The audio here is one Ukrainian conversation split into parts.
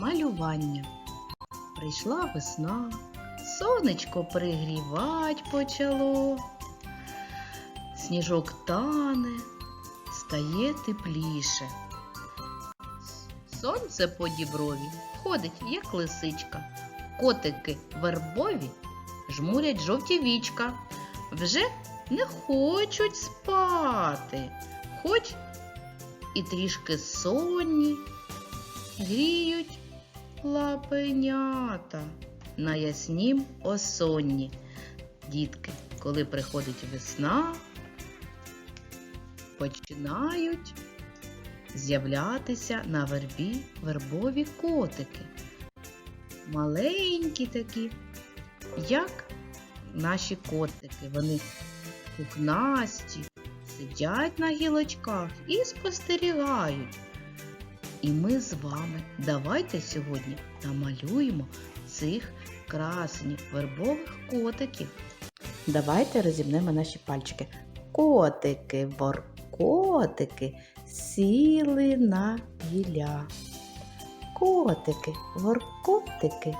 малювання. Прийшла весна, сонечко пригрівать почало. Сніжок тане, стає тепліше. Сонце по діброві ходить, як лисичка. Котики вербові жмурять жовті вічка. Вже не хочуть спати, хоч і трішки сонні, гріють лапенята на яснім осонні. Дітки, коли приходить весна, починають з'являтися на вербі вербові котики. Маленькі такі, як наші котики. Вони пухнасті, сидять на гілочках і спостерігають. І ми з вами давайте сьогодні намалюємо цих красенів вербових котиків. Давайте розімнемо наші пальчики. Котики, воркотики сіли на гілля. Котики, воркотики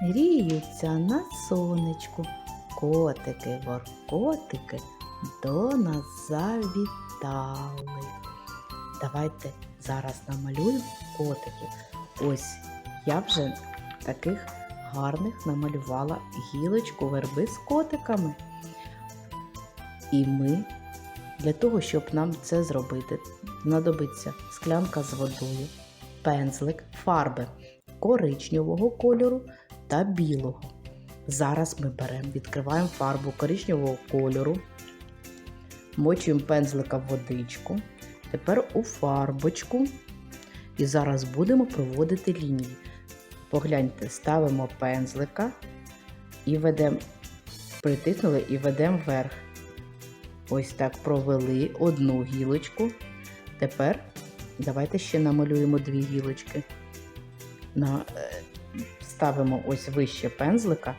гріються на сонечку. Котики, воркотики до нас завітали. Давайте зараз намалюємо котиків. Ось я вже таких гарних намалювала гілочку верби з котиками. І ми для того, щоб нам це зробити, знадобиться склянка з водою, пензлик, фарби коричневого кольору та білого. Зараз ми беремо, відкриваємо фарбу коричневого кольору, мочуємо пензлика в водичку. Тепер у фарбочку. І зараз будемо проводити лінії. Погляньте, ставимо пензлика і ведемо, притиснули і ведемо вверх. Ось так провели одну гілочку. Тепер давайте ще намалюємо дві гілочки. На, е, ставимо ось вище пензлика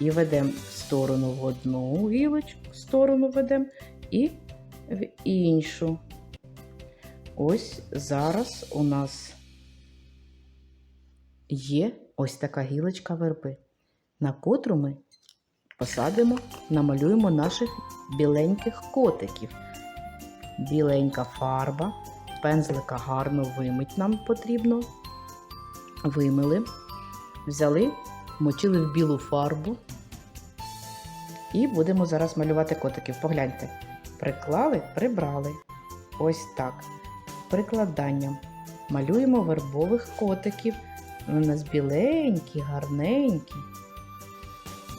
і ведемо в сторону в одну гілочку, в сторону ведемо і в іншу. Ось зараз у нас є ось така гілочка верби, на котру ми посадимо, намалюємо наших біленьких котиків. Біленька фарба, пензлика гарно вимить нам потрібно. Вимили, взяли, мочили в білу фарбу і будемо зараз малювати котиків. Погляньте, приклали, прибрали. Ось так. Прикладанням. Малюємо вербових котиків. Вони у нас біленькі, гарненькі.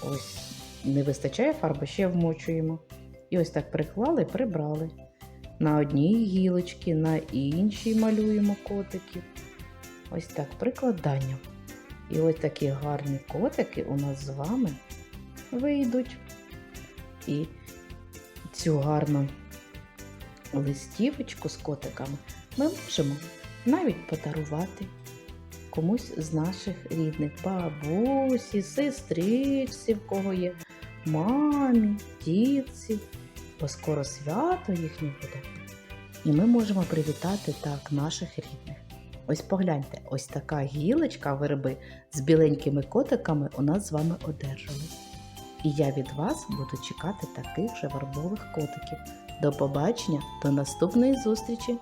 Ось не вистачає фарби, ще вмочуємо. І ось так приклали, прибрали. На одній гілочці, на іншій малюємо котиків. Ось так прикладанням. І ось такі гарні котики у нас з вами вийдуть. І цю гарну листівочку з котиками ми можемо навіть подарувати комусь з наших рідних бабусі, сестричці, в кого є, мамі, дітці, бо скоро свято їхнє буде. І ми можемо привітати так наших рідних. Ось погляньте, ось така гілочка верби з біленькими котиками у нас з вами одержалась. І я від вас буду чекати таких же вербових котиків. До побачення, до наступної зустрічі!